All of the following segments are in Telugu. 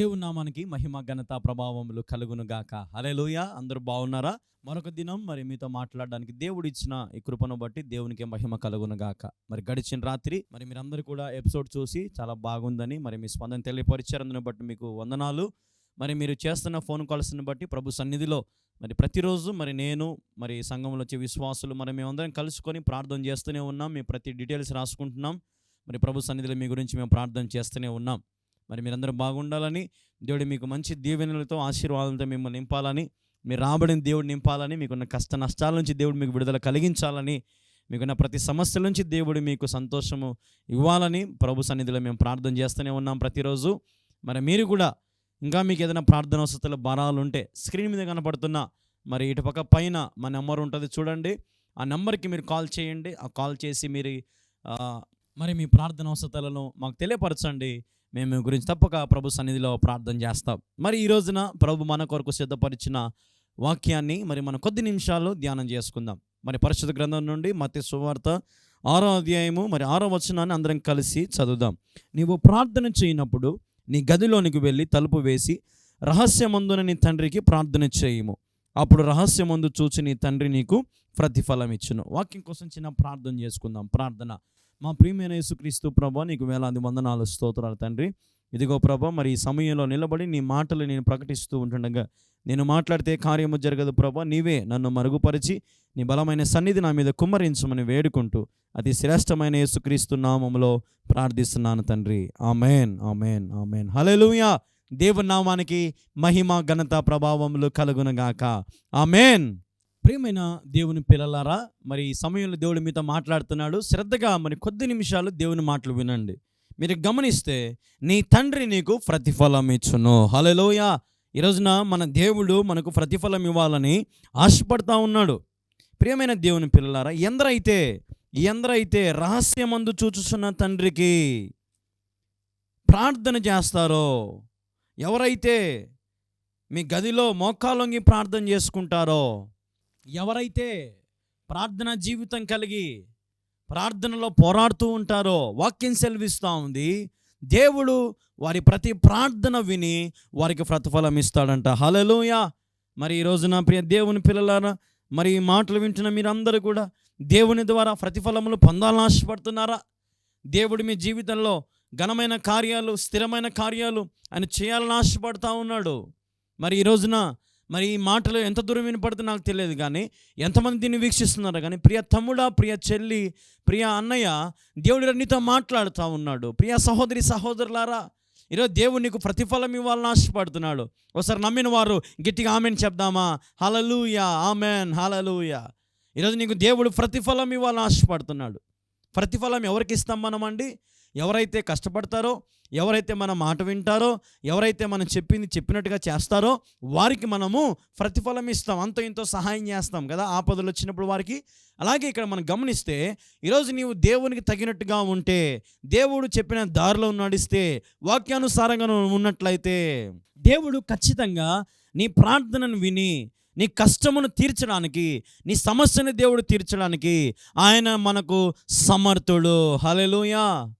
దేవుని నామానికి మహిమ ఘనత ప్రభావములు కలుగును గాక. హల్లెలూయ. అందరూ బాగున్నారా? మరొక దినం మరి మీతో మాట్లాడడానికి దేవుడు ఇచ్చిన ఈ కృపను బట్టి దేవునికి మహిమ కలుగును గాక. మరి గడిచిన రాత్రి మరి మీరందరూ కూడా ఎపిసోడ్ చూసి చాలా బాగుందని మరి మీ స్పందన తెలియపరిచారు అందుని బట్టి మీకు వందనాలు. మరి మీరు చేస్తున్న ఫోన్ కాల్స్ని బట్టి ప్రభు సన్నిధిలో మరి ప్రతిరోజు మరి నేను మరి సంఘంలో వచ్చే విశ్వాసులు మరి మేమందరం కలుసుకొని ప్రార్థన చేస్తూనే ఉన్నాం. మీ ప్రతి డీటెయిల్స్ రాసుకుంటున్నాం. మరి ప్రభు సన్నిధిలో మీ గురించి మేము ప్రార్థన చేస్తూనే ఉన్నాం. మరి మీరందరూ బాగుండాలని దేవుడు మీకు మంచి దీవెనలతో ఆశీర్వాదంతో మిమ్మల్ని నింపాలని మీరు రాబడిన దేవుడు నింపాలని మీకున్న కష్ట నష్టాల నుంచి దేవుడు మీకు విడుదల కలిగించాలని మీకున్న ప్రతి సమస్యల నుంచి దేవుడు మీకు సంతోషము ఇవ్వాలని ప్రభు సన్నిధిలో మేము ప్రార్థన చేస్తూనే ఉన్నాం ప్రతిరోజు. మరి మీరు కూడా ఇంకా మీకు ఏదైనా ప్రార్థన వసతుల భారాలు ఉంటే స్క్రీన్ మీద కనపడుతున్న మరి ఇటుపక్క పైన మా నెంబర్ ఉంటుంది చూడండి. ఆ నెంబర్కి మీరు కాల్ చేయండి. ఆ కాల్ చేసి మీరు మరి మీ ప్రార్థన వసతులను మాకు తెలియపరచండి. మేము మీ గురించి తప్పక ప్రభు సన్నిధిలో ప్రార్థన చేస్తాం. మరి ఈ రోజున ప్రభు మన కొరకు సిద్ధపరిచిన వాక్యాన్ని మరి మనం కొద్ది నిమిషాల్లో ధ్యానం చేసుకుందాం. మరి పరిశుద్ధ గ్రంథం నుండి మత్తి సువార్త ఆరో అధ్యాయము మరి ఆరో వచనాన్ని అందరం కలిసి చదువుదాం. నీవు ప్రార్థన చేయనప్పుడు నీ గదిలోనికి వెళ్ళి తలుపు వేసి రహస్యమందున నీ తండ్రికి ప్రార్థన చేయము. అప్పుడు రహస్యమందు చూచి నీ తండ్రి నీకు ప్రతిఫలం ఇచ్చును వాక్యం కోసం చిన్న ప్రార్థన చేసుకుందాం. ప్రార్థన. మా ప్రియమైన యేసుక్రీస్తు ప్రభా నీకు వేలాది వందనాలు స్తోత్రాలు తండ్రి. ఇదిగో ప్రభా మరి ఈ సమయంలో నిలబడి నీ మాటలు నేను ప్రకటిస్తూ ఉంటుండగా నేను మాట్లాడితే కార్యము జరగదు ప్రభా నీవే నన్ను మరుగుపరిచి నీ బలమైన సన్నిధి నా మీద కుమ్మరించమని వేడుకుంటూ అతి శ్రేష్టమైన యేసుక్రీస్తు నామంలో ప్రార్థిస్తున్నాను తండ్రి. Amen amen amen. హల్లెలూయా! దేవుని నామానికి మహిమ ఘనత ప్రభావములు కలుగునగాక. ఆమెన్! ప్రియమైన దేవుని పిల్లలారా మరి ఈ సమయంలో దేవుడు మీతో మాట్లాడుతున్నాడు. శ్రద్ధగా మరి కొద్ది నిమిషాలు దేవుని మాటలు వినండి. మీరు గమనిస్తే నీ తండ్రి నీకు ప్రతిఫలం ఇచ్చును. హలోయ ఈ రోజున మన దేవుడు మనకు ప్రతిఫలం ఇవ్వాలని ఆశపడతా ఉన్నాడు. ప్రియమైన దేవుని పిల్లలారా ఎందరైతే ఎందరైతే రహస్యమందు చూచుచున్న తండ్రికి ప్రార్థన చేస్తారో? ఎవరైతే మీ గదిలో మోకాలొంగి ప్రార్థన చేసుకుంటారో? ఎవరైతే ప్రార్థన జీవితం కలిగి ప్రార్థనలో పోరాడుతూ ఉంటారో వాక్యం సెలవిస్తూ ఉంది. దేవుడు వారి ప్రతి ప్రార్థన విని వారికి ప్రతిఫలం ఇస్తాడంట. హలలోయ మరి ఈ రోజున ప్రియ దేవుని పిల్లలారా మరి ఈ మాటలు వింటున్న మీరందరూ కూడా దేవుని ద్వారా ప్రతిఫలములు పొందాలని ఆశపడుతున్నారా? దేవుడు మీ జీవితంలో ఘనమైన కార్యాలు స్థిరమైన కార్యాలు ఆయన చేయాలని ఆశపడతా ఉన్నాడు. మరి ఈ రోజున మరి ఈ మాటలు ఎంత దూరం వినపడుతుందో నాకు తెలియదు కానీ ఎంతమంది దీన్ని వీక్షిస్తున్నారు కానీ ప్రియ తమ్ముడా ప్రియ చెల్లి ప్రియ అన్నయ్య దేవుడు నీతో మాట్లాడుతూ ఉన్నాడు. ప్రియ సహోదరి సహోదరులారా ఈరోజు దేవుడు నీకు ప్రతిఫలం ఇవ్వాలని ఆశపడుతున్నాడు. ఒకసారి నమ్మిన వారు గట్టిగా ఆమెన్ చెప్దామా? హలలుయా ఆమెన్ హలలుయా ఈరోజు నీకు దేవుడు ప్రతిఫలం ఇవ్వాలని ఆశపడుతున్నాడు. ప్రతిఫలం ఎవరికి ఇస్తాం మనం అండి ఎవరైతే కష్టపడతారో ఎవరైతే మన మాట వింటారో ఎవరైతే మనం చెప్పింది చెప్పినట్టుగా చేస్తారో వారికి మనము ప్రతిఫలం ఇస్తాం. అంతో ఇంతో సహాయం చేస్తాం కదా ఆపదలు వచ్చినప్పుడు వారికి. అలాగే ఇక్కడ మనం గమనిస్తే ఈరోజు నీవు దేవునికి తగినట్టుగా ఉంటే దేవుడు చెప్పిన దారిలో నడిస్తే వాక్యానుసారంగా ఉన్నట్లయితే దేవుడు ఖచ్చితంగా నీ ప్రార్థనను విని నీ కష్టమును తీర్చడానికి నీ సమస్యను దేవుడు తీర్చడానికి ఆయన మనకు సమర్థుడు. హలెలుయా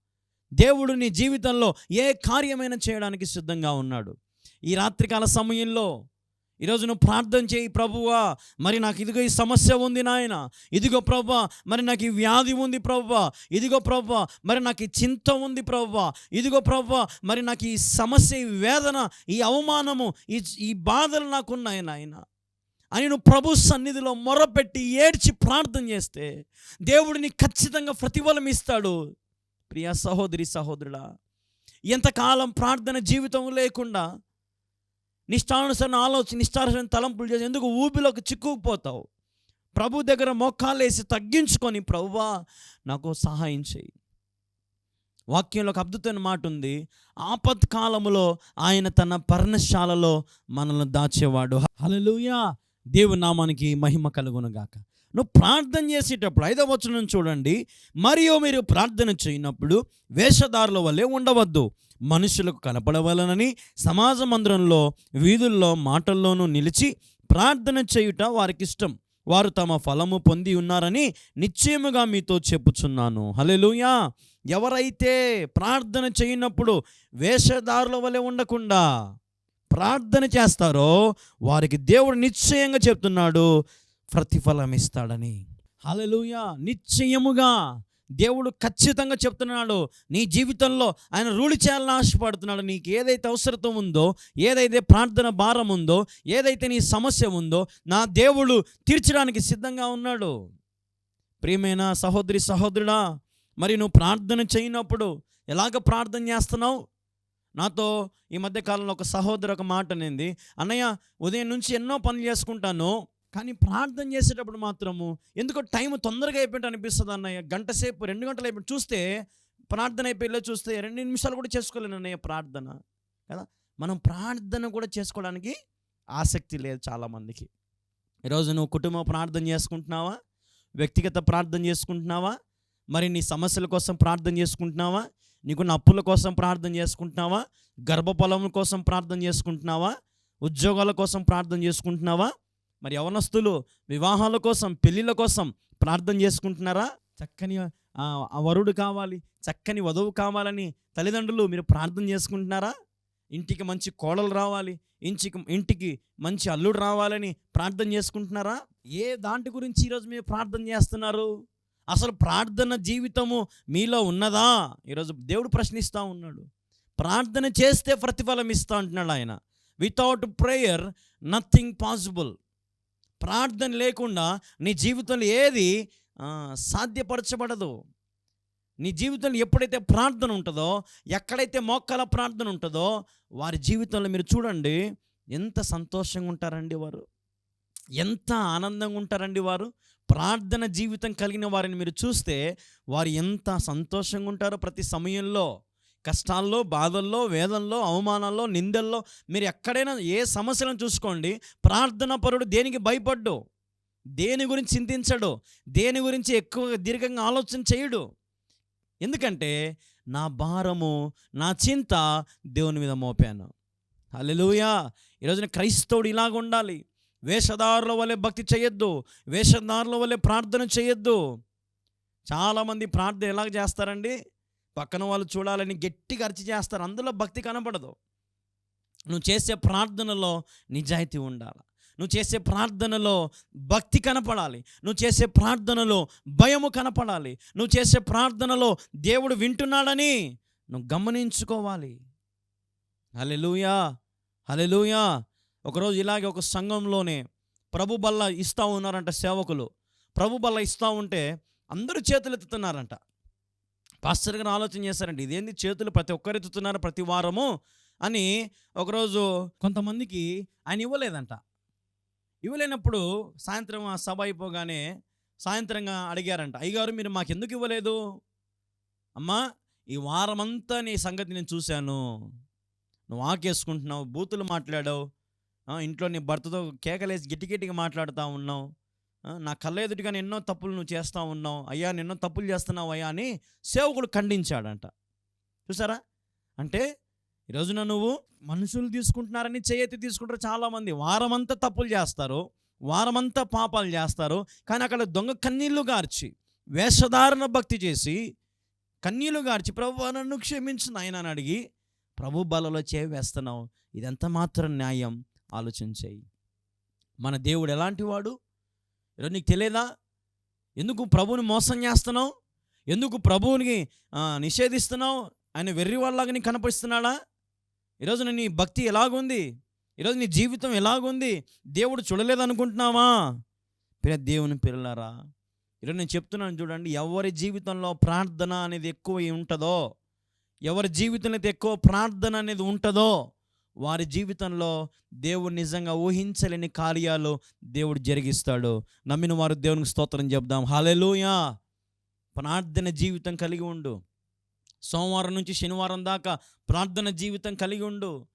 దేవుడు నీ జీవితంలో ఏ కార్యమైనా చేయడానికి సిద్ధంగా ఉన్నాడు. ఈ రాత్రికాల సమయంలో ఈరోజు నువ్వు ప్రార్థన చేయి ప్రభువా మరి నాకు ఇదిగో ఈ సమస్య ఉంది నాయన. ఇదిగో ప్రభా మరి నాకు ఈ వ్యాధి ఉంది ప్రభా. ఇదిగో ప్రభా మరి నాకు ఈ చింత ఉంది ప్రభా. ఇదిగో ప్రభా మరి నాకు ఈ సమస్య ఈ వేదన ఈ అవమానము ఈ ఈ బాధలు నాకున్నాయి నాయన. అని నువ్వు ప్రభు సన్నిధిలో మొరపెట్టి ఏడ్చి ప్రార్థన చేస్తే దేవుడిని ఖచ్చితంగా ప్రతిఫలం ఇస్తాడు. ప్రియ సహోదరి సహోదరుడా ఎంతకాలం ప్రార్థన జీవితం లేకుండా నిష్టానుసరణ ఆలోచన నిష్టానుసరణ తలంపులు చేసి ఎందుకు ఊపిలోకి చిక్కుకుపోతావు? ప్రభు దగ్గర మోకాలేసి తగ్గించుకొని ప్రభువా నాకు సహాయం చేయి వాక్యంలో ఒక అద్భుతమైన మాట ఉంది. ఆపత్కాలములో ఆయన తన పర్ణశాలలో మనల్ని దాచేవాడు. హలలుయా దేవునామానికి మహిమ కలుగునుగాక. నువ్వు ప్రార్థన చేసేటప్పుడు ఐదవ వచనం చూడండి. మరియు మీరు ప్రార్థన చేయనప్పుడు వేషధారుల వల్లే ఉండవద్దు. మనుషులకు కనపడవలనని సమాజ మందిరంలో వీధుల్లో మాటల్లోనూ నిలిచి ప్రార్థన చేయుట వారికి ఇష్టం. వారు తమ ఫలము పొంది ఉన్నారని నిశ్చయముగా మీతో చెప్పుచున్నాను. హలెలుయా ఎవరైతే ప్రార్థన చేయనప్పుడు వేషధారుల వలె ఉండకుండా ప్రార్థన చేస్తారో వారికి దేవుడు నిశ్చయంగా చెప్తున్నాడు ప్రతిఫలం ఇస్తాడని హలలుయ నిశ్చయముగా దేవుడు ఖచ్చితంగా చెప్తున్నాడు నీ జీవితంలో ఆయన రూఢి చేయాలని ఆశపడుతున్నాడు. నీకు ఏదైతే అవసరత ఉందో ఏదైతే ప్రార్థన భారం ఉందో ఏదైతే నీ సమస్య ఉందో నా దేవుడు తీర్చడానికి సిద్ధంగా ఉన్నాడు. ప్రియమైన సహోదరి సహోదరుడా మరి నువ్వు ప్రార్థన చేయనప్పుడు ఎలాగ ప్రార్థన చేస్తున్నావు? నాతో ఈ మధ్యకాలంలో ఒక సహోదరు ఒక మాట అనేది. అన్నయ్య ఉదయం నుంచి ఎన్నో పనులు చేసుకుంటాను. కానీ ప్రార్థన చేసేటప్పుడు మాత్రము ఎందుకో టైం తొందరగా అయిపోయింది అనిపిస్తుంది అన్నయ్య. గంట సేపు రెండు గంటలు అయిపోయి చూస్తే ప్రార్థన అయిపోయిలో చూస్తే రెండు నిమిషాలు కూడా చేసుకోలేను అన్నయ్య ప్రార్థన. కదా? మనం ప్రార్థన కూడా చేసుకోవడానికి ఆసక్తి లేదు చాలామందికి. ఈరోజు నువ్వు కుటుంబ ప్రార్థన చేసుకుంటున్నావా? వ్యక్తిగత ప్రార్థన చేసుకుంటున్నావా? మరి నీ సమస్యల కోసం ప్రార్థన చేసుకుంటున్నావా? నీకున్న అప్పుల కోసం ప్రార్థన చేసుకుంటున్నావా? గర్భఫలం కోసం ప్రార్థన చేసుకుంటున్నావా? ఉద్యోగాల కోసం ప్రార్థన చేసుకుంటున్నావా? మరి యవనస్తులు వివాహాల కోసం పెళ్ళిళ్ళ కోసం ప్రార్థన చేసుకుంటున్నారా? చక్కని వరుడు కావాలి చక్కని వధువు కావాలని తల్లిదండ్రులు మీరు ప్రార్థన చేసుకుంటున్నారా? ఇంటికి మంచి కోడలు రావాలి ఇంటికి ఇంటికి మంచి అల్లుడు రావాలని ప్రార్థన చేసుకుంటున్నారా? ఏ దాంటి గురించి ఈరోజు మీరు ప్రార్థన చేస్తున్నారు? అసలు ప్రార్థన జీవితము మీలో ఉన్నదా? ఈరోజు దేవుడు ప్రశ్నిస్తూ ఉన్నాడు. ప్రార్థన చేస్తే ప్రతిఫలం ఇస్తా అంటున్నాడు ఆయన. వితౌట్ ప్రేయర్ నథింగ్ పాసిబుల్ ప్రార్థన లేకుండా నీ జీవితంలో ఏది సాధ్యపరచబడదు. నీ జీవితంలో ఎప్పుడైతే ప్రార్థన ఉంటుందో ఎక్కడైతే మోక్కల ప్రార్థన ఉంటుందో వారి జీవితంలో మీరు చూడండి ఎంత సంతోషంగా ఉంటారండి వారు. ఎంత ఆనందంగా ఉంటారండి వారు. ప్రార్థన జీవితం కలిగిన వారిని మీరు చూస్తే వారు ఎంత సంతోషంగా ఉంటారో ప్రతి సమయంలో. కష్టాల్లో బాధల్లో వేదనలో అవమానాల్లో నిందల్లో మీరు ఎక్కడైనా ఏ సమస్యలను చూసుకోండి ప్రార్థన పరుడు దేనికి భయపడ్డు? దేని గురించి చింతించడు? దేని గురించి ఎక్కువ దీర్ఘంగా ఆలోచన చేయడు? ఎందుకంటే నా భారము నా చింత దేవుని మీద మోపాను. అల్లెలుయా ఈరోజున క్రైస్తవుడు ఇలాగ ఉండాలి. వేషధారుల వలె భక్తి చేయొద్దు వేషధారుల వలె ప్రార్థన చేయొద్దు. చాలామంది ప్రార్థన ఎలాగ చేస్తారండి? పక్కన వాళ్ళు చూడాలని గట్టిగా అరిచి చేస్తారు. అందులో భక్తి కనపడదు నువ్వు చేసే ప్రార్థనలో నిజాయితీ ఉండాలి. నువ్వు చేసే ప్రార్థనలో భక్తి కనపడాలి. నువ్వు చేసే ప్రార్థనలో భయము కనపడాలి. నువ్వు చేసే ప్రార్థనలో దేవుడు వింటున్నాడని నువ్వు గమనించుకోవాలి. హలెలుయా హలెలుయా ఒకరోజు ఇలాగే ఒక సంఘంలోనే ప్రభు బల్ల ఇస్తూ ఉన్నారంట సేవకులు. ప్రభు బల్ల ఇస్తూ ఉంటే అందరూ చేతులు ఎత్తుతున్నారంట పాస్టర్ గారు ఆలోచన చేశారంట ఇదేంది చేతులు ప్రతి ఒక్కరు ఎత్తుతున్నారు ప్రతి వారము? అని ఒకరోజు కొంతమందికి ఆయన ఇవ్వలేదంట. ఇవ్వలేనప్పుడు సాయంత్రం ఆ సభ అయిపోగానే సాయంత్రంగా అడిగారంట అయ్యగారు మీరు మాకు ఎందుకు ఇవ్వలేదు? అమ్మా ఈ వారమంతా నీ సంగతి నేను చూశాను. నువ్వు ఆకేసుకుంటున్నావు బూతులు మాట్లాడావు ఇంట్లో నీ భర్తతో కేకలేసి గిట్టి గిట్టిగా మాట్లాడుతూ ఉన్నావు. నా కళ్ళ ఎదుటిగా ఎన్నో తప్పులు నువ్వు చేస్తూ ఉన్నావు అయ్యా ఎన్నో తప్పులు చేస్తున్నావు అయ్యా అని సేవకుడు ఖండించాడంట. చూసారా? అంటే ఈరోజున నువ్వు మనుషులు తీసుకుంటున్నారని చేయతి తీసుకుంటారు చాలామంది. వారమంతా తప్పులు చేస్తారు వారమంతా పాపాలు చేస్తారు కానీ అక్కడ దొంగ కన్నీళ్ళు గార్చి వేషధారణ భక్తి చేసి కన్నీళ్ళు గార్చి ప్రభు నన్ను క్షమించు నాయన అని అడిగి ప్రభు బలలో చేయి వేస్తున్నావు. ఇదంతా మాత్రం న్యాయం. ఆలోచించేయి మన దేవుడు ఎలాంటి వాడు? ఈరోజు నీకు తెలియదా ఎందుకు ప్రభువుని మోసం చేస్తున్నావు? ఎందుకు ప్రభువుని నిషేధిస్తున్నావు? ఆయన వెర్రి వాళ్ళలాగా నీకు కనపరుస్తున్నాడా? ఈరోజు నీ భక్తి ఎలాగుంది? ఈరోజు నీ జీవితం ఎలాగుంది? దేవుడు చూడలేదనుకుంటున్నావా? పిల్ల దేవుని పిల్లలారా ఈరోజు నేను చెప్తున్నాను చూడండి ఎవరి జీవితంలో ప్రార్థన అనేది ఎక్కువ ఉంటుందో ఎవరి జీవితంలో అయితే ఎక్కువ ప్రార్థన అనేది ఉంటుందో వారి జీవితంలో దేవుడు నిజంగా ఊహించలేని కార్యాలు దేవుడు జరిగిస్తాడు. నమ్మిన వారు దేవునికి స్తోత్రం చెప్దాం హాలెలుయా ప్రార్థన జీవితం కలిగి ఉండు. సోమవారం నుంచి శనివారం దాకా ప్రార్థన జీవితం కలిగి ఉండు.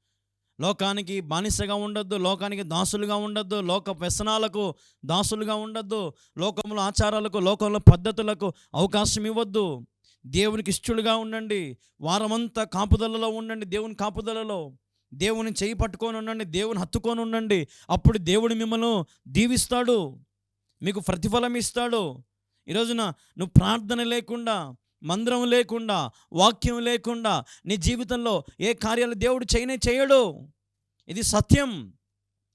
లోకానికి బానిసగా ఉండొద్దు లోకానికి దాసులుగా ఉండొద్దు లోక వ్యసనాలకు దాసులుగా ఉండొద్దు లోకంలో ఆచారాలకు లోకంలో పద్ధతులకు అవకాశం ఇవ్వద్దు. దేవునికి ఇష్టలుగా ఉండండి. వారమంతా కాపుదలలో ఉండండి దేవుని కాపుదలలో. దేవుని చేయి పట్టుకొని ఉండండి దేవుని హత్తుకొని ఉండండి. అప్పుడు దేవుడు మిమ్మల్ని దీవిస్తాడు మీకు ప్రతిఫలం ఇస్తాడు. ఈరోజున నువ్వు ప్రార్థన లేకుండా మందిరం లేకుండా వాక్యం లేకుండా నీ జీవితంలో ఏ కార్యాలు దేవుడు చేయనే చేయడు. ఇది సత్యం.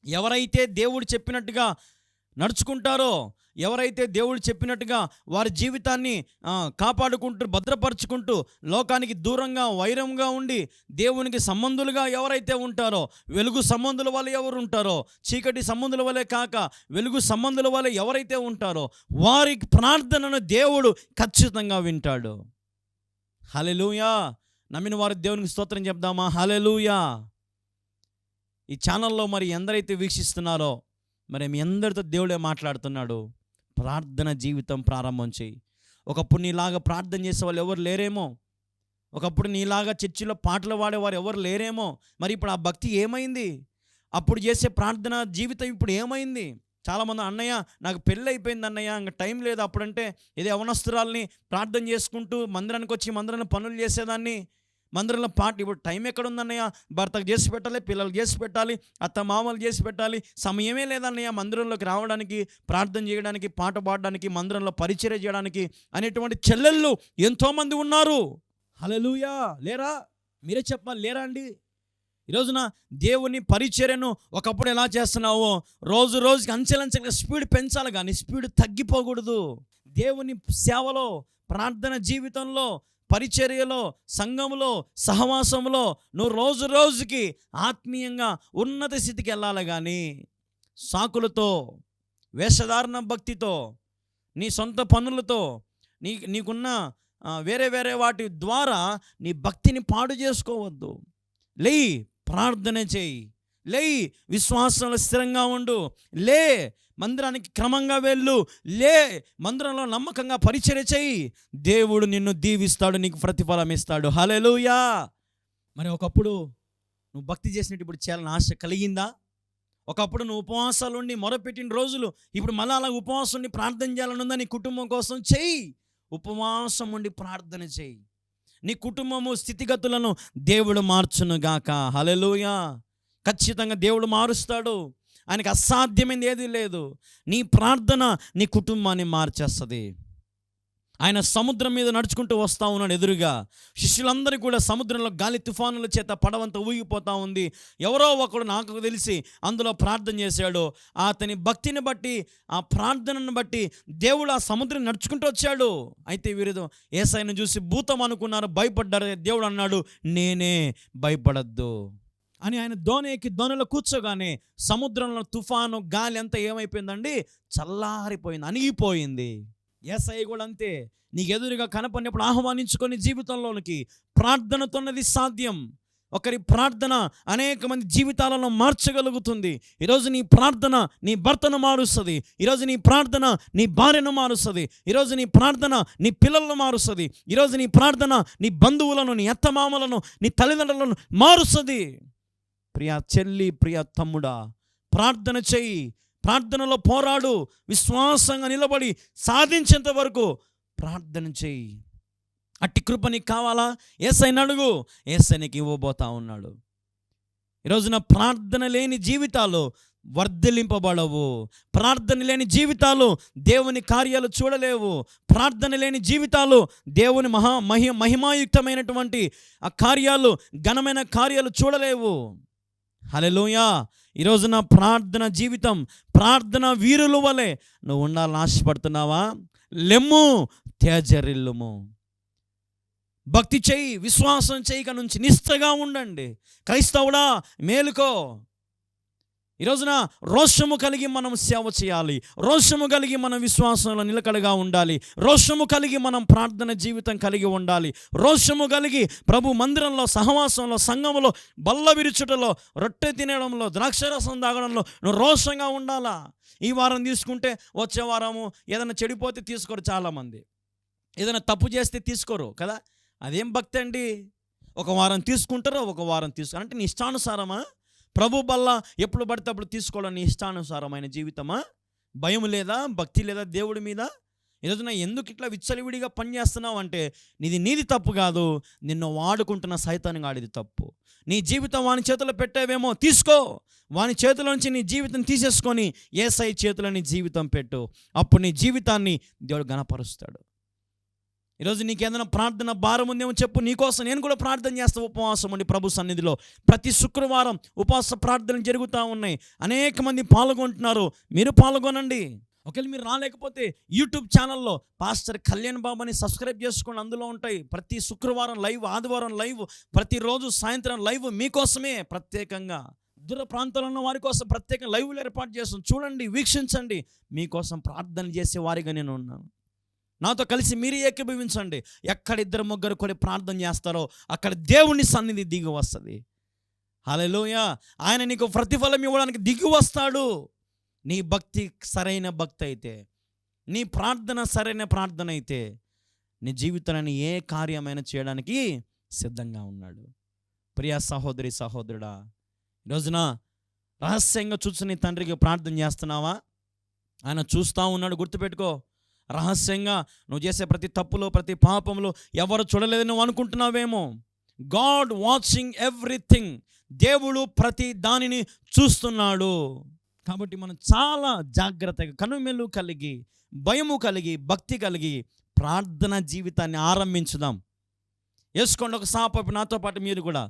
ఎవరైతే దేవుడు చెప్పినట్టుగా నడుచుకుంటారో? ఎవరైతే దేవుడు చెప్పినట్టుగా వారి జీవితాన్ని కాపాడుకుంటూ భద్రపరుచుకుంటూ లోకానికి దూరంగా వైరంగా ఉండి దేవునికి సంబంధులుగా ఎవరైతే ఉంటారో వెలుగు సంబంధుల వల్ల ఎవరు ఉంటారో చీకటి సంబంధుల వల్లే కాక వెలుగు సంబంధుల వల్ల ఎవరైతే ఉంటారో వారి ప్రార్థనను దేవుడు ఖచ్చితంగా వింటాడు. హలెలుయా నమ్మిన వారి దేవునికి స్తోత్రం చెప్దామా? హలెలుయా ఈ ఛానల్లో మరి ఎందరైతే వీక్షిస్తున్నారో మరి మీ అందరితో దేవుడే మాట్లాడుతున్నాడు. ప్రార్థన జీవితం ప్రారంభం చేయి. ఒకప్పుడు నీలాగా ప్రార్థన చేసే వాళ్ళు ఎవరు లేరేమో? ఒకప్పుడు నీలాగా చర్చిలో పాటలు పాడేవారు ఎవరు లేరేమో? మరి ఇప్పుడు ఆ భక్తి ఏమైంది? అప్పుడు చేసే ప్రార్థన జీవితం ఇప్పుడు ఏమైంది? చాలామంది అన్నయ్య నాకు పెళ్ళి అయిపోయింది అన్నయ్య ఇంకా టైం లేదు అప్పుడంటే ఏదో యవనస్తురాల్ని ప్రార్థన చేసుకుంటూ మందిరానికి వచ్చి మందిరాన్ని పనులు చేసేదాన్ని. మందిరంలో పాట ఇప్పుడు టైం ఎక్కడ ఉందన్నయ్య భర్తకు చేసి పెట్టాలి పిల్లలు చేసి పెట్టాలి అత్త మామలు చేసి పెట్టాలి. సమయమే లేదన్నయ్య మందిరంలోకి రావడానికి ప్రార్థన చేయడానికి పాట పాడడానికి మందిరంలో పరిచయ చేయడానికి అనేటువంటి చెల్లెళ్ళు ఎంతోమంది ఉన్నారు. హలలుయా లేరా? మీరే చెప్పాలి లేరా అండి? ఈ రోజున దేవుని పరిచర్యను ఒకప్పుడు ఎలా చేస్తున్నావో రోజు రోజుకి అంచెలంచెలుగా స్పీడ్ పెంచాలి కానీ స్పీడ్ తగ్గిపోకూడదు. దేవుని సేవలో ప్రార్థన జీవితంలో పరిచర్యలో సంఘములో సహవాసంలో నువ్వు రోజు రోజుకి ఆత్మీయంగా ఉన్నత స్థితికి వెళ్ళాలి కానీ సాకులతో వేషధారణ భక్తితో నీ సొంత పనులతో నీ నీకున్న వేరే వేరే వాటి ద్వారా నీ భక్తిని పాడు చేసుకోవద్దు. లేయి ప్రార్థన చేయి. లే విశ్వాసంలో స్థిరంగా ఉండు. లే మందిరానికి క్రమంగా వెళ్ళు. లే మందిరంలో నమ్మకంగా పరిచర్య చేయి దేవుడు నిన్ను దీవిస్తాడు నీకు ప్రతిఫలం ఇస్తాడు. హలెలుయా మరి ఒకప్పుడు నువ్వు భక్తి చేసినట్టు ఇప్పుడు చేయాలని ఆశ కలిగిందా? ఒకప్పుడు నువ్వు ఉపవాసాలు ఉండి మొరపెట్టిన రోజులు ఇప్పుడు మళ్ళీ అలా ఉపవాసం ఉండి ప్రార్థన చేయాలని ఉందా నీ కుటుంబం కోసం? చెయ్యి. ఉపవాసం ఉండి ప్రార్థన చేయి నీ కుటుంబము స్థితిగతులను దేవుడు మార్చును గాక హలెలూయా ఖచ్చితంగా దేవుడు మారుస్తాడు. ఆయనకు అసాధ్యమైనది ఏది లేదు. నీ ప్రార్థన నీ కుటుంబాన్ని మార్చేస్తుంది. ఆయన సముద్రం మీద నడుచుకుంటూ వస్తూ ఉన్నాడు ఎదురుగా. శిష్యులందరూ కూడా సముద్రంలో గాలి తుఫానుల చేత పడవంతా ఊగిపోతూ ఉంది. ఎవరో ఒకడు నాకు తెలిసి అందులో ప్రార్థన చేశాడు. అతని భక్తిని బట్టి ఆ ప్రార్థనను బట్టి దేవుడు ఆ సముద్రం నడుచుకుంటూ వచ్చాడు. అయితే వీరు ఏసైను చూసి భూతం అనుకున్నారు. భయపడ్డారు. దేవుడు అన్నాడు నేనే భయపడద్దు. అని ఆయన దోణి ఎక్కి దోణిలో కూర్చోగానే సముద్రంలో తుఫాను గాలి అంతా ఏమైపోయిందండి? చల్లారిపోయింది అణిగిపోయింది. ఎస్ఐ కూడా అంతే. నీకు ఎదురుగా కనపడినప్పుడు ఆహ్వానించుకొని జీవితంలోనికి ప్రార్థనతోన్నది సాధ్యం. ఒకరి ప్రార్థన అనేక మంది జీవితాలను మార్చగలుగుతుంది. ఈరోజు నీ ప్రార్థన నీ భర్తను మారుస్తుంది. ఈరోజు నీ ప్రార్థన నీ భార్యను మారుస్తుంది. ఈరోజు నీ ప్రార్థన నీ పిల్లలను మారుస్తుంది. ఈరోజు నీ ప్రార్థన నీ బంధువులను నీ అత్తమామలను నీ తల్లిదండ్రులను మారుస్తుంది. ప్రియ చెల్లి ప్రియ తమ్ముడా ప్రార్థన చెయ్యి ప్రార్థనలో పోరాడు. విశ్వాసంగా నిలబడి సాధించేంత వరకు ప్రార్థన చెయ్యి అట్టి కృప నీకు కావాలా? ఏసైని అడుగు. ఏసై ఇవ్వబోతా ఉన్నాడు. ఈరోజున ప్రార్థన లేని జీవితాలు వర్ధలింపబడవు ప్రార్థన లేని జీవితాలు దేవుని కార్యాలు చూడలేవు. ప్రార్థన లేని జీవితాలు దేవుని మహా మహి మహిమాయుక్తమైనటువంటి ఆ కార్యాలు ఘనమైన కార్యాలు చూడలేవు. హలెలూయా ఈరోజు నా ప్రార్థన జీవితం ప్రార్థన వీరుల వలె నువ్వు ఉండాలని ఆశపడుతున్నావా? లెమ్ము తేజరిల్లుము. భక్తి చేయి విశ్వాసం చేయక నుంచి నిష్టగా ఉండండి. క్రైస్తవుడా మేలుకో. ఈ రోజున రోషము కలిగి మనం సేవ చేయాలి. రోషము కలిగి మనం విశ్వాసంలో నిలకడగా ఉండాలి. రోషము కలిగి మనం ప్రార్థన జీవితం కలిగి ఉండాలి. రోషము కలిగి ప్రభు మందిరంలో సహవాసంలో సంఘంలో బల్ల విరుచుటలో రొట్టె తినడంలో ద్రాక్షరసం తాగడంలో నువ్వు రోషంగా ఉండాలా? ఈ వారం తీసుకుంటే వచ్చే వారము ఏదైనా చెడిపోతే తీసుకోరు చాలామంది. ఏదైనా తప్పు చేస్తే తీసుకోరు కదా? అదేం భక్తి అండి? ఒక వారం తీసుకుంటారో? ఒక వారం తీసుకో అంటే నీ ఇష్టానుసారమా? ప్రభు బల్ల ఎప్పుడు పడితే అప్పుడు తీసుకోవాలని ఇష్టానుసారమైన జీవితమా? భయం లేదా? భక్తి లేదా? దేవుడి మీద? ఈరోజున ఎందుకు ఇట్లా విచ్చలివిడిగా పనిచేస్తున్నావు అంటే నీది నీది తప్పు కాదు. నిన్ను వాడుకుంటున్న సైతాన్ని గాడిది తప్పు. నీ జీవితం వాని చేతిలో పెట్టావేమో తీసుకో. వాని చేతిలో నుంచి నీ జీవితం తీసేసుకొని ఏసై చేతిలో నీ జీవితం పెట్టు. అప్పుడు నీ జీవితాన్ని దేవుడు గణపరుస్తాడు ఈరోజు నీకు ఏదైనా ప్రార్థన భారం ఉందేమో చెప్పు. నీకోసం నేను కూడా ప్రార్థన చేస్తా. ఉపవాసం ఉండి ప్రభు సన్నిధిలో ప్రతి శుక్రవారం ఉపవాస ప్రార్థనలు జరుగుతూ ఉన్నాయి. అనేక మంది పాల్గొంటున్నారు. మీరు పాల్గొనండి. ఒకవేళ మీరు రాలేకపోతే యూట్యూబ్ ఛానల్లో పాస్టర్ కళ్యాణ్ బాబు అని సబ్స్క్రైబ్ చేసుకోండి. అందులో ఉంటాయి ప్రతి శుక్రవారం లైవ్ ఆదివారం లైవ్ ప్రతిరోజు సాయంత్రం లైవ్ మీకోసమే ప్రత్యేకంగా. దూర ప్రాంతాల్లో ఉన్న వారి కోసం ప్రత్యేక లైవ్లు ఏర్పాటు చేస్తాం. చూడండి వీక్షించండి. మీకోసం ప్రార్థన చేసే వారిగా నేను ఉన్నాను. నాతో కలిసి మీరు ఏకీభవించండి. ఎక్కడ ఇద్దరు ముగ్గురు కూడా ప్రార్థన చేస్తారో అక్కడ దేవుని సన్నిధి దిగి వస్తుంది. హలోయ ఆయన నీకు ప్రతిఫలం ఇవ్వడానికి దిగి వస్తాడు. నీ భక్తి సరైన భక్తి అయితే నీ ప్రార్థన సరైన ప్రార్థన అయితే నీ జీవితాన్ని ఏ కార్యమైనా చేయడానికి సిద్ధంగా ఉన్నాడు. ప్రియా సహోదరి సహోదరుడా ఈరోజున రహస్యంగా చూసి నీ తండ్రికి ప్రార్థన చేస్తున్నావా? ఆయన చూస్తూ ఉన్నాడు గుర్తుపెట్టుకో. రహస్యంగా నువ్వు చేసే ప్రతి తప్పులో ప్రతి పాపంలో ఎవరు చూడలేదు నువ్వు అనుకుంటున్నావేమో? గాడ్ వాచింగ్ ఎవ్రీథింగ్ దేవుడు ప్రతి దానిని చూస్తున్నాడు. కాబట్టి మనం చాలా జాగ్రత్తగా కనుమెలు కలిగి భయము కలిగి భక్తి కలిగి ప్రార్థన జీవితాన్ని ఆరంభించుదాం. వేసుకోండి ఒక సాప నాతో పాటు మీరు కూడా.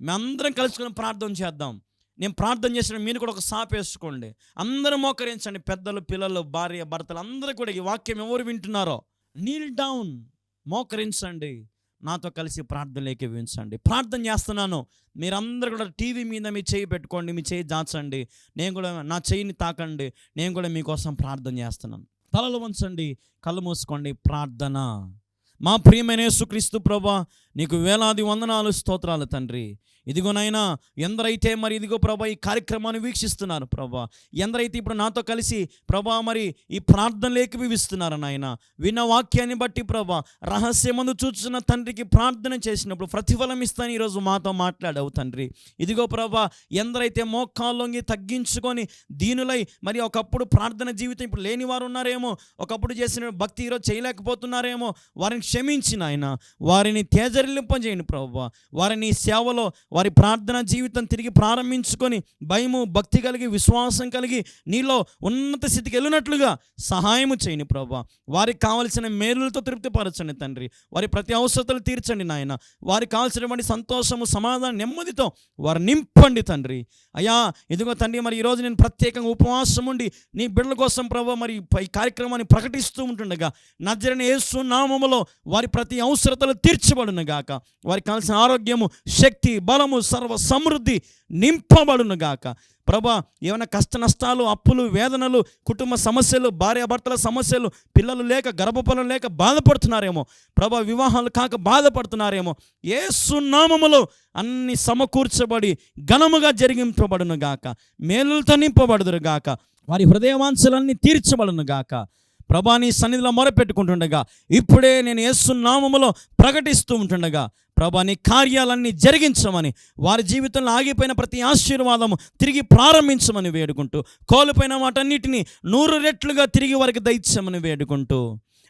మేమందరం కలుసుకొని ప్రార్థన చేద్దాం. నేను ప్రార్థన చేసిన మీరు కూడా ఒక సాపేసుకోండి అందరూ మోకరించండి. పెద్దలు పిల్లలు భార్య భర్తలు అందరూ కూడా ఈ వాక్యం ఎవరు వింటున్నారో నీల్ డౌన్ మోకరించండి. నాతో కలిసి ప్రార్థనలోకి వించండి ప్రార్థన చేస్తున్నాను. మీరందరూ కూడా టీవీ మీద మీ చేయి పెట్టుకోండి మీ చేయి దాచండి. నేను కూడా నా చేయిని తాకండి. నేను కూడా మీకోసం ప్రార్థన చేస్తున్నాను. తలలు వంచండి కళ్ళు మూసుకోండి. ప్రార్థన. మా ప్రియమైన యేసుక్రీస్తు ప్రభా నీకు వేలాది వందనాలు స్తోత్రాలు తండ్రి. ఇదిగోనైనా ఎందరైతే మరి ఇదిగో ప్రభా ఈ కార్యక్రమాన్ని వీక్షిస్తున్నారు ప్రభా ఎందరైతే ఇప్పుడు నాతో కలిసి ప్రభా మరి ఈ ప్రార్థనలేకి వివిస్తున్నారు నాయన విన్న వాక్యాన్ని బట్టి ప్రభా రహస్యమందు చూస్తున్న తండ్రికి ప్రార్థన చేసినప్పుడు ప్రతిఫలం ఇస్తాను ఈరోజు మాతో మాట్లాడావు తండ్రి. ఇదిగో ప్రభా ఎందరైతే మోకాల్లోంగి తగ్గించుకొని దీనులై మరి ఒకప్పుడు ప్రార్థన జీవితం ఇప్పుడు లేని వారు ఉన్నారేమో ఒకప్పుడు చేసిన భక్తి ఈరోజు చేయలేకపోతున్నారేమో వారిని క్షమించిన ఆయన వారిని తేజరిల్లింపజేయండి ప్రభు. వారిని సేవలో వారి ప్రార్థన జీవితం తిరిగి ప్రారంభించుకొని భయము భక్తి కలిగి విశ్వాసం కలిగి నీలో ఉన్నత స్థితికి వెళ్ళినట్లుగా సహాయము చేయండి ప్రభు. వారికి కావలసిన మేలులతో తృప్తిపరచండి తండ్రి. వారి ప్రతి అవసరతలు తీర్చండి నాయన. వారికి కావాల్సినటువంటి సంతోషము సమాధానం నెమ్మదితో వారు నింపండి తండ్రి. అయ్యా ఇదిగో తండ్రి మరి ఈరోజు నేను ప్రత్యేకంగా ఉపవాసం ఉండి నీ బిడ్డల కోసం ప్రభు మరి ఈ కార్యక్రమాన్ని ప్రకటిస్తూ ఉంటుండగా నజరని ఏసు నామములో వారి ప్రతి అవసరతలు తీర్చబడినగా. గాక. వారికి కావాల్సిన ఆరోగ్యము శక్తి బలము సర్వ సమృద్ధి నింపబడును గాక. ప్రభా ఏమైనా కష్ట నష్టాలు అప్పులు వేదనలు కుటుంబ సమస్యలు భార్యాభర్తల సమస్యలు పిల్లలు లేక గర్భఫలం లేక బాధపడుతున్నారేమో. ప్రభా వివాహాలు కాక బాధపడుతున్నారేమో. ఏ సున్నామములో అన్ని సమకూర్చబడి ఘనముగా జరిగింపబడును గాక. మేలులతో నింపబడుదురు గాక. వారి హృదయవాంఛలన్నీ తీర్చబడును గాక. ప్రభా నీ సన్నిధిలో మొరపెట్టుకుంటుండగా ఇప్పుడే నేను యేసునామములో ప్రకటిస్తూ ఉంటుండగా ప్రభా నీ కార్యాలన్నీ జరిగించమని వారి జీవితంలో ఆగిపోయిన ప్రతి ఆశీర్వాదము తిరిగి ప్రారంభించమని వేడుకుంటూ కోల్పోయిన వాటన్నిటిని నూరు రెట్లుగా తిరిగి వారికి దయచమని వేడుకుంటూ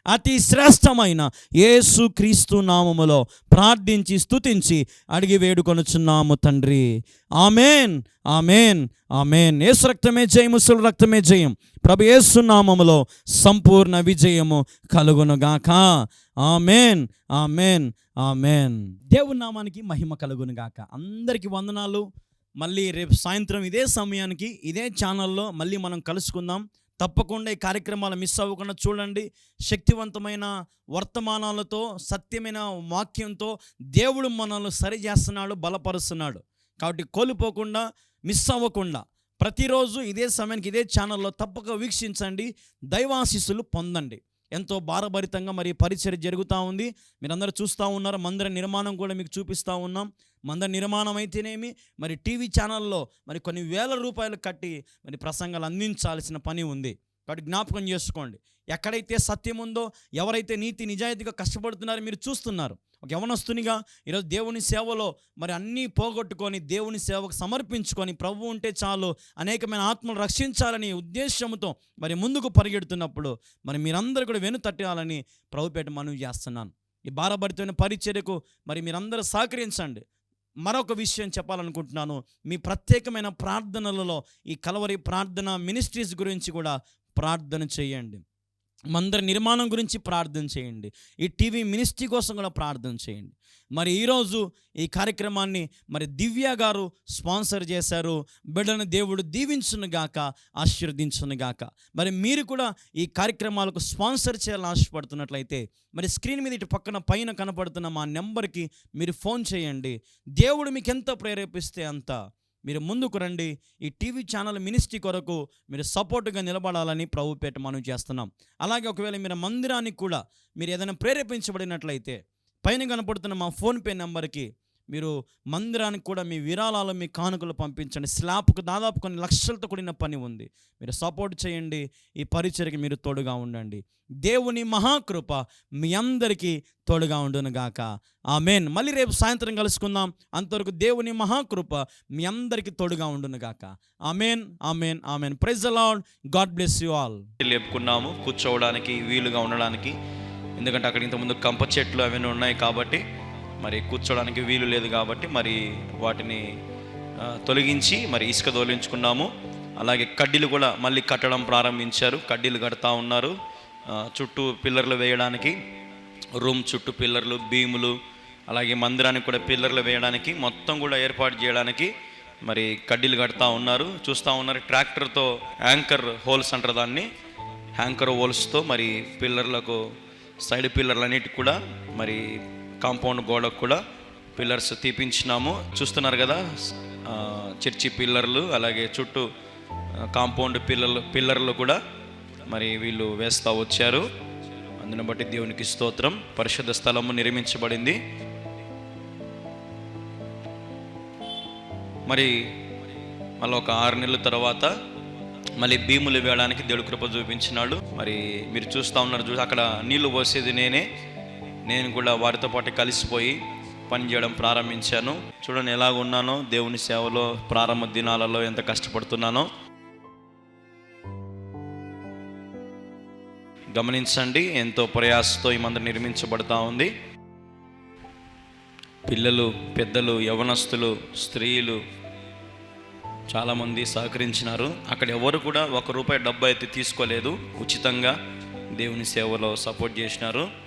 అతి శ్రేష్టమైన యేసు క్రీస్తు నామములో ప్రార్థించి స్తుతించి అడిగి వేడుకొనుచున్నాము తండ్రి. Amen amen amen. యేసు రక్తమే జయం ముసలు రక్తమే జయం. ప్రభు యేసు నామములో సంపూర్ణ విజయము కలుగునుగాక. Amen amen amen. దేవుని నామానికి మహిమ కలుగునుగాక. అందరికీ వందనాలు. మళ్ళీ రేపు సాయంత్రం ఇదే సమయానికి ఇదే ఛానల్లో మళ్ళీ మనం కలుసుకుందాం. తప్పకుండా ఈ కార్యక్రమాలు మిస్ అవ్వకుండా చూడండి. శక్తివంతమైన వర్తమానాలతో సత్యమైన వాక్యంతో దేవుడు మనల్ని సరి చేస్తున్నాడు బలపరుస్తున్నాడు. కాబట్టి కోల్పోకుండా మిస్ అవ్వకుండా ప్రతిరోజు ఇదే సమయానికి ఇదే ఛానల్లో తప్పక వీక్షించండి. దైవాశీస్సులు పొందండి. ఎంతో భారభరితంగా మరి పరిచయం జరుగుతూ ఉంది. మీరందరూ చూస్తూ ఉన్నారు. మందిర నిర్మాణం కూడా మీకు చూపిస్తూ ఉన్నాం. మందిర నిర్మాణం అయితేనేమి మరి టీవీ ఛానల్లో మరి కొన్ని వేల రూపాయలు కట్టి మరి ప్రసంగాలు అందించాల్సిన పని ఉంది. కాబట్టి జ్ఞాపకం చేసుకోండి. ఎక్కడైతే సత్యం ఉందో ఎవరైతే నీతి నిజాయితీగా కష్టపడుతున్నారో మీరు చూస్తున్నారు. ఒక యవనస్తునిగా ఈరోజు దేవుని సేవలో మరి అన్నీ పోగొట్టుకొని దేవుని సేవకు సమర్పించుకొని ప్రభు ఉంటే చాలు అనేకమైన ఆత్మలు రక్షించాలని ఉద్దేశంతో మరి ముందుకు పరిగెడుతున్నప్పుడు మరి మీరందరూ కూడా వెను తట్టాలని ప్రభుపేట మనవి చేస్తున్నాను. ఈ భారభరితమైన పరిచర్యకు మరి మీరందరూ సహకరించండి. మరొక విషయం చెప్పాలనుకుంటున్నాను. మీ ప్రత్యేకమైన ప్రార్థనలలో ఈ కలవరి ప్రార్థన మినిస్ట్రీస్ గురించి కూడా ప్రార్థన చేయండి. మందిర నిర్మాణం గురించి ప్రార్థన చేయండి. ఈ టీవీ మినిస్ట్రీ కోసం కూడా ప్రార్థన చేయండి. మరి ఈరోజు ఈ కార్యక్రమాన్ని మరి దివ్య గారు స్పాన్సర్ చేశారు. బిడ్డను దేవుడు దీవించును గాక ఆశీర్వదించును గాక. మరి మీరు కూడా ఈ కార్యక్రమాలకు స్పాన్సర్ చేయాలని ఆశపడుతున్నట్లయితే మరి స్క్రీన్ మీద ఇటు పక్కన పైన కనపడుతున్న మా నెంబర్కి మీరు ఫోన్ చేయండి. దేవుడు మీకు ఎంత ప్రేరేపిస్తే అంత. మీరు ముందుకు రండి. ఈ టీవీ ఛానల్ మినిస్ట్రీ కొరకు మీరు సపోర్ట్గా నిలబడాలని ప్రభుపేట మనం చేస్తున్నాం. అలాగే ఒకవేళ మీరు మందిరానికి కూడా మీరు ఏదైనా ప్రేరేపించబడినట్లయితే పైన కనపడుతున్న మా ఫోన్పే నెంబర్కి మీరు మందిరానికి కూడా మీ విరాళాలు మీ కానుకలు పంపించండి. స్లాబ్కు దాదాపు కొన్ని లక్షలతో కూడిన పని ఉంది. మీరు సపోర్ట్ చేయండి. ఈ పరిచయకి మీరు తోడుగా ఉండండి. దేవుని మహాకృప మీ అందరికీ తోడుగా ఉండునుగాక ఆమెన్. మళ్ళీ రేపు సాయంత్రం కలుసుకుందాం. అంతవరకు దేవుని మహాకృప మీ అందరికీ తోడుగా ఉండును గాక. Amen amen amen. Praise the lord God bless you all. లేపుకున్నాము. కూర్చోవడానికి వీలుగా ఉండడానికి. ఎందుకంటే అక్కడ ఇంతకుముందు కంప చెట్లు అవన్నీ ఉన్నాయి కాబట్టి మరి కూర్చోడానికి వీలు లేదు కాబట్టి మరి వాటిని తొలగించి మరి ఇసుక తొలగించుకున్నాము అలాగే కడ్డీలు కూడా మళ్ళీ కట్టడం ప్రారంభించారు. కడ్డీలు కడతా ఉన్నారు. చుట్టూ పిల్లర్లు వేయడానికి రూమ్ చుట్టూ పిల్లర్లు భీములు అలాగే మందిరానికి కూడా పిల్లర్లు వేయడానికి మొత్తం కూడా ఏర్పాటు చేయడానికి మరి కడ్డీలు కడతా ఉన్నారు. చూస్తూ ఉన్నారు ట్రాక్టర్తో యాంకర్ హోల్స్ అంటారు దాన్ని. యాంకర్ హోల్స్తో మరి పిల్లర్లకు సైడ్ పిల్లర్లన్నిటికి కూడా మరి కాంపౌండ్ గోడకు కూడా పిల్లర్స్ తీపించినాము. చూస్తున్నారు కదా చర్చి పిల్లర్లు అలాగే చుట్టూ కాంపౌండ్ పిల్లర్లు పిల్లర్లు కూడా మరి వీళ్ళు వేస్తూ వచ్చారు. అందుని బట్టి దేవునికి స్తోత్రం. పరిశుద్ధ స్థలము నిర్మించబడింది. మరి మళ్ళీ ఒక ఆరు నెలల తర్వాత మళ్ళీ భీములు వేయడానికి దేవుడు కృప చూపించినాడు. మరి మీరు చూస్తూ ఉన్నారు చూసి అక్కడ నీళ్ళు పోసేది నేనే. నేను కూడా వారితో పాటు కలిసిపోయి పని చేయడం ప్రారంభించాను. చూడండి ఎలా ఉన్నానో దేవుని సేవలో ప్రారంభ దినాలలో ఎంత కష్టపడుతున్నానో. గమనించండి ఎంతో ప్రయాసతో ఈ మందిరం నిర్మించబడతా ఉంది. పిల్లలు పెద్దలు యవనస్తులు స్త్రీలు చాలామంది సహకరించినారు. అక్కడ ఎవరు కూడా ఒక రూపాయి డబ్బు అయితే తీసుకోలేదు. ఉచితంగా దేవుని సేవలో సపోర్ట్ చేసినారు.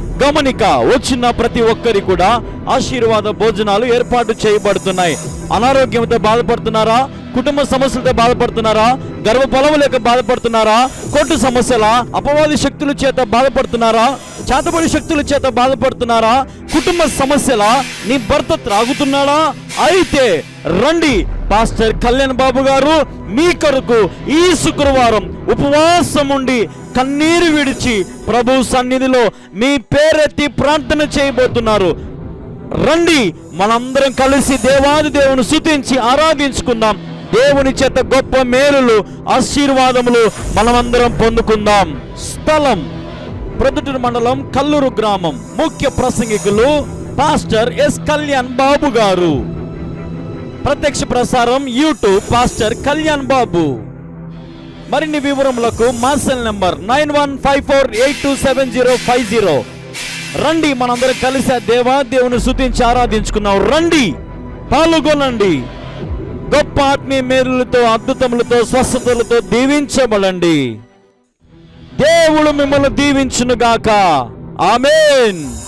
గమనిక వచ్చిన ప్రతి ఒక్కరి కూడా ఆశీర్వాద భోజనాలు ఏర్పాటు చేయబడుతున్నాయి. అనారోగ్యంతో బాధపడుతున్నారా? కుటుంబ సమస్యలతో బాధపడుతున్నారా? గర్భఫలము లేక బాధపడుతున్నారా? కోర్టు సమస్యల అపవాది శక్తుల చేత బాధపడుతున్నారా? చేతబడి శక్తుల చేత బాధపడుతున్నారా? కుటుంబ సమస్యల నీ భర్త త్రాగుతున్నాడా? అయితే రండి పాస్టర్ కళ్యాణ్ బాబు గారు మీ కొరకు ఈ శుక్రవారం ఉపవాసం ఉండి కన్నీరు విడిచి ప్రభు సన్నిధిలో మీ పేరెత్తి ప్రార్థన చేయబోతున్నారు. రండి మనందరం కలిసి దేవాది దేవుని సుతించి ఆరాధించుకుందాం. దేవుని చేత గొప్ప మేలులు ఆశీర్వాదములు మనమందరం పొందుకుందాం. స్థలం ప్రొద్దుటూరు మండలం కల్లూరు గ్రామం. ముఖ్య ప్రసంగికులు పాస్టర్ ఎస్ కళ్యాణ్ బాబు గారు. ప్రత్యక్ష ప్రసారం యూట్యూబ్ పాస్టర్ కళ్యాణ్ బాబు. మరిన్ని వివరములకు మా cell number nine one five four eight two seven zero five zero. రండి మనందరం కలిసి దేవా దేవుని శుతించి ఆరాధించుకున్నాం రండి పాల్గొనండి. గొప్ప ఆత్మీయ మేలులతో అద్భుతములతో స్వస్థతలతో దీవించబడండి. దేవుడు మిమ్మల్ని దీవించునుగాక. ఆమెన్.